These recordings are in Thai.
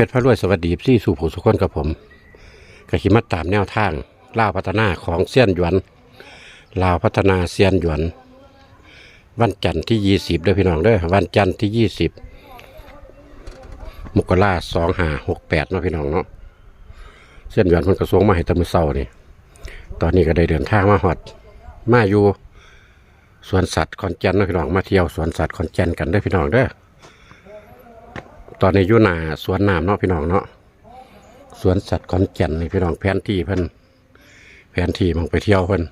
เพชรพระรวยสวัสดีพี่สู่ผู้สุขคนกับผมกขิมาตามแนวทางล่าวพัฒนาของเซียนหยวนลาวพัฒนาเซียนหยวน วันจันทร์ที่ยี่สิบเด้อพี่น้องเด้อวันจันทร์ที่ยี่สิบมกราสองห้าหกแปดเนาะพี่น้องเนาะเซียนหยวนเพิ่นกระทรวงมาให้แตมือเศร้านี่ตอนนี้ก็ได้เดินทางมาฮอด มาอยู่สวนสัตว์ขอนแก่นเนาะพี่น้องมาเที่ยวสวนสัตว์ขอนแก่นกันเด้พี่น้องเด้อ ตอนนี้อยู่หน้าสวนน้ำเนาะพี่น้องเนาะสวนสัตว์ขอนแก่นนี่พี่น้องแผนที่เพิ่นแผนที่มองไปเที่ยวเพิ่น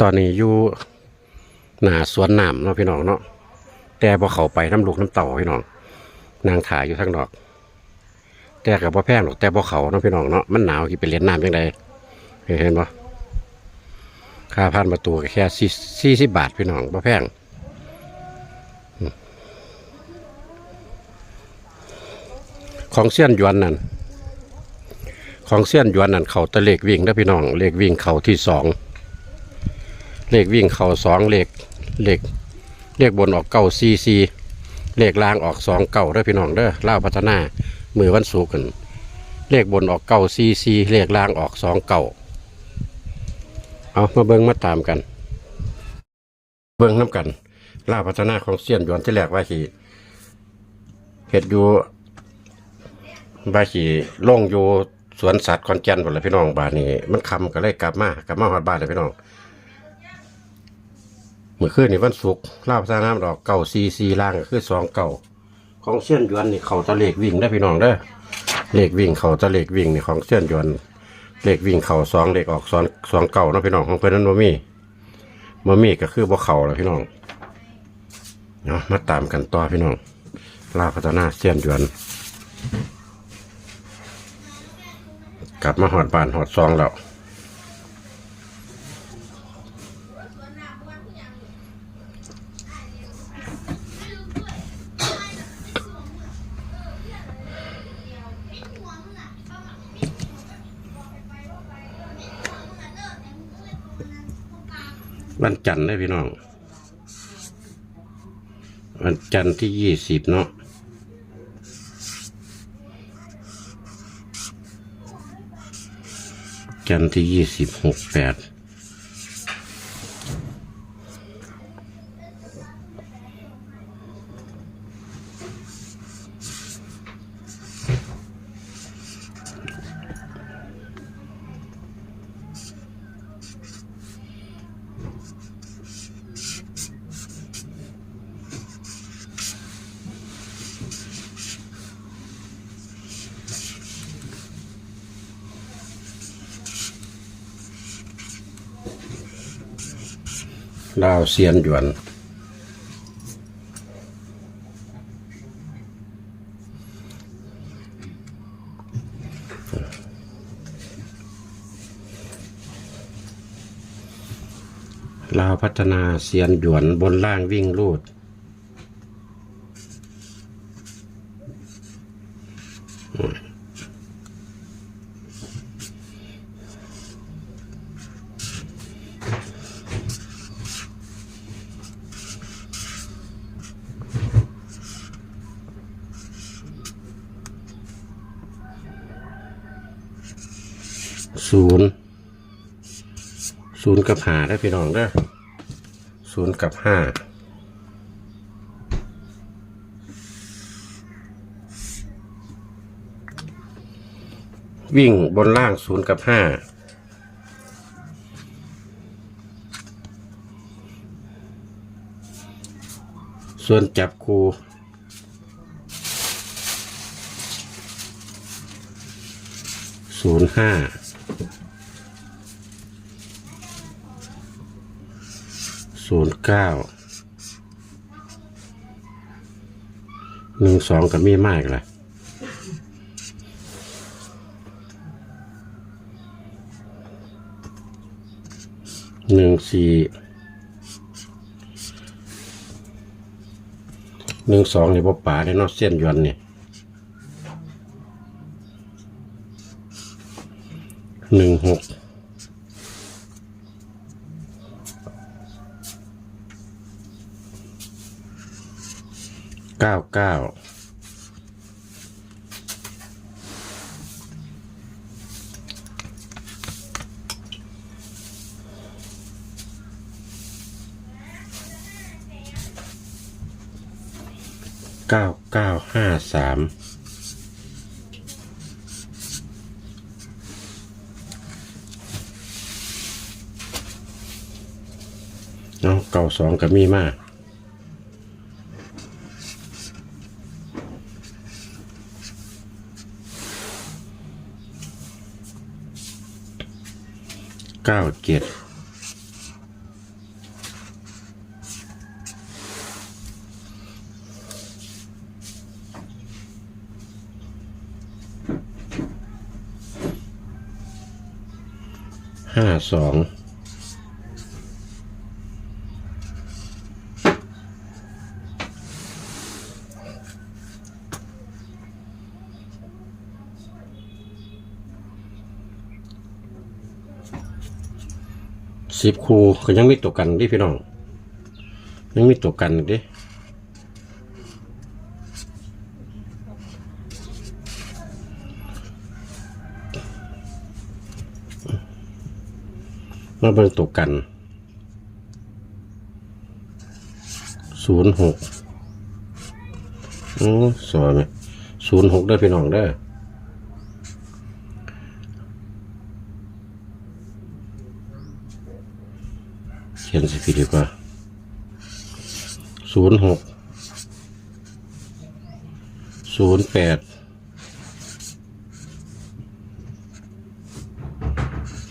ตอนนี้อยู่หน้าสวนน้ำเนาะพี่น้องเนาะแต่พอเขาไปน้ำลูกน้ำเต่าพี่น้อง นางถ่ายอยู่ทางนอก แต่กับพ่แพงหรอกแต่พอเขาเนาะพี่น้องเนาะมันหนาวกี่ไปเล่นน้ำยังไงเห็นปะค่าผ่านประตูแค่สี่สิบบาทพี่น้องพ่แพง ของเสี้ยนหยวนนั่นของเสี้ยนหยวนนั่นเขาตะเลขวิ่งนะพี่น้องเลขวิ่งเขาที่สองเลขวิ่งเขาสองเลขเลขเลขบนออกเก้าซีซีเลขล่างออกสองเก้าเด้อพี่น้องเด้อเล่าพัฒนามือวันสูกันเลขบนออกเก้าซีซีเลขล่างออกสองเก้าเอามาเบิ้งมาตามกัน เบิ้งน้ำกันล่าพัฒนาของเสี้ยนหยวนที่แรกว่าขี่เห็ดอยู่ บาขี่ล่งอยู่สวนสัตว์คอนแก่นหมดเลยพี่น้องบ้านนี้มันคำก็เลยกลับมากลับมาฮอดบ้านเลยพี่น้องเมื่อคืนนี่วันศุกร์ลาบซาน้ำดอกเก่าซีซีล่างก็คือสองเก่าของเส้ยนยวนนี่เขาตะเลกวิ่งได้พี่น้องเด้อเลขวิ่งเขาตะเลกวิ่งนี่ของเส้ยนยวนเลขวิ่งเขาสองเลขออกสองสองเก่าเนาะพี่น้องของเพื่อนนั้นบ่มีบ่มีก็คือบ่เข่าแล้วพี่น้องเนาะมาตามกันต่อพี่น้องลาวพัฒนาเส้ยนยวน กลับมาหอดบานหอดซองแล้ววันจันทร์ได้พี่น้อง วันจันทร์ที่ยี่สิบเนาะ จันทร์ที่ยี่สิบหกแปด ดาวเซียนหยวน ลาวพัฒนาเซียนหยวนบนล่างวิ่งลูด ศูนย์ศูนย์กับหาได้พี่น้องเด้อศูนย์กับห้าวิ่งบนล่างศูนย์กับห้าส่วนจับคูศูนย์ห้า ศูนย์เก้าหนึ่งสองกับมีมากเลยหนึ่งสี่หนึ่งสองนี่บ่ป่าได้นอกเส้นยวนนี่หนึ่งหก เก้าเก้าเก้าเก้าห้าสามเนาะเก่าสองก็มีมาก เก้าเจ็ดห้าสอง สิบคูก็ยังไมีตัวกันดิพี่น้อง ยังไมีตัวกันดิมาเบิ่งตัวกันศูนย์หกอือสวยไหมศูนย์หกเด้พี่น้องเด้ เขียนสิพี่ดีกว่าศูนย์หกศูนย์แปด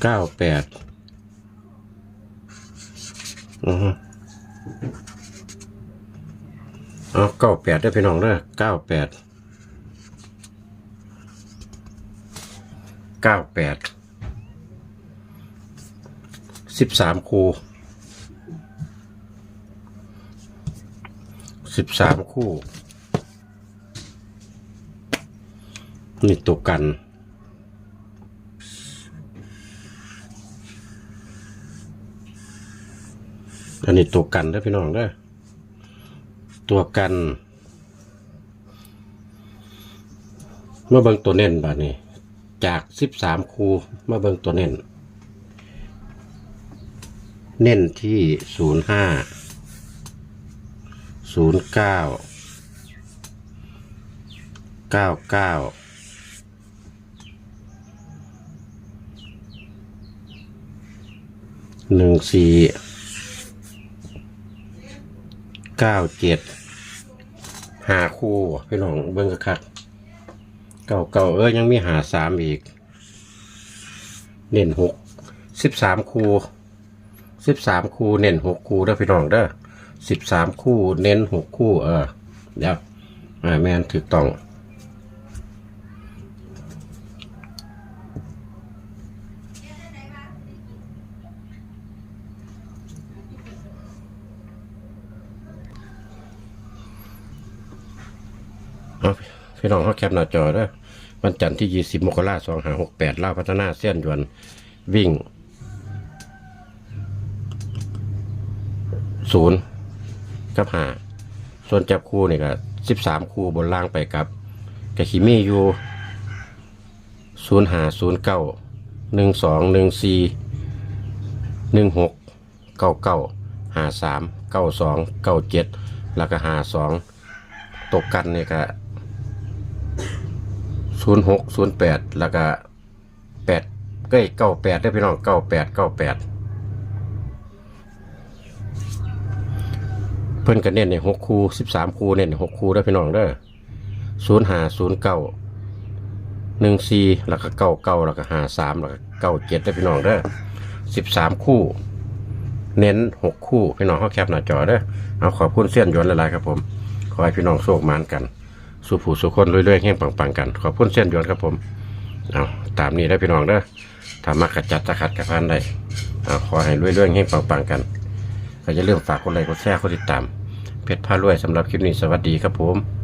เก้าแปดอือฮะเอาเก้าแปดได้พี่น้องเด้อเก้าแปดเก้าแปดสิบสามคู สิบสามคู่ นี่ตัวกัน อันนี้ตัวกันได้พี่น้องเด้ตัวกันเมื่อเบิ่งตัวเน้นบานี้ จากสิบสามคูมาเบิ่งตัวเน้น เน้นที่ศูนย์ห้า ศูนย์เก้าเก้าเก้าหนึ่งสี่เก้าเจ็ดหาคู่พี่น้องเบิ้งกระคักเก่าเก่าเอ้ยยังมีหาสามอีก เน้นหกสิบสามคู่สิบสามคู่เน้นหกคู่เด้อพี่น้องเด้อ สิบสามคู่เน้นหกคู่ เออเดี๋ยวแมนถูกต้องพี่น้องเขาแคปหน้าจอเด้อวันจันทร์ที่ 20 มกราคม2568ล่าพัฒนาเส้นยวน วิ่งศูนย์ กับหาส่วนจับคู่นี่ก็สิบสามคู่บนล่างไปกับกะคิมี่อยู่ศูนย์หาศูนย์เก้าหนึ่งสองหนึ่งสี่หนึ่งหกเก้าเก้าหาสามเก้าสองเก้าเจ็ดแล้วก็หาสองตกกันเนี่ยก็ศูนย์หกศูนย์แปดแล้วก็แปดเก้เก้าแปดได้อพี่น้องเก้าแปดเก้าแปด พิ่นก็เน้นในหกคูสิบสามคูเน้นหกคูได้พี่น้องเด้อศูนย์หาศูนย์เก้าหนึ่งสี่แล้วก็เก้าเก้าแล้วก็หาสามแล้วก็เก้าเจ็ดได้พี่น้องเด้อสิบสามคู่ เน้นหกคู่พี่น้องเขาแคปหน้าจอเด้อเอาขอบคุณเส้ยนยวนหลายๆครับผมขอให้พี่น้องโชคมานกันสู่ผู้สู่คนเรื่อยๆแห่งปังๆกันขอบคุณเส้นยวนครับผมเอาตามนี้ได้พี่น้องเด้อถ้ามักระจัดจะขัดกระพันได้เอาขอให้เรื่อยๆแห่งปังๆกันก็อย่าลืมฝากกดไลค์กดแชร์กดติดตาม เพชรพารวยสำหรับคลิปนี้สวัสดีครับผม